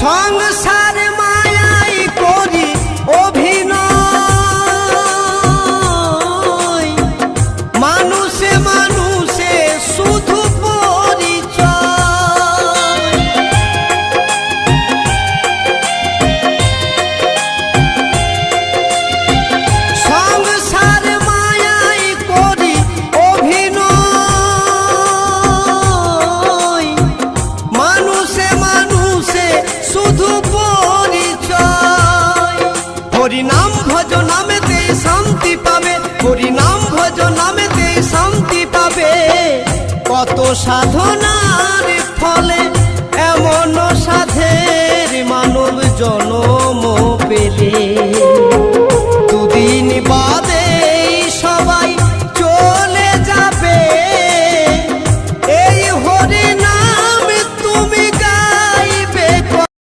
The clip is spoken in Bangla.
সংসার মায়াই করি অভিনয়। মানুষে মানুষে শুধু মানুষে মানুষে শুধু পরিচয় হরিনাম ভজ নামেতে শান্তি পাবে, হরিনাম ভজ নামেতে শান্তি পাবে। কত সাধনার ফলে এমন সাধের মানব জনম পেলে।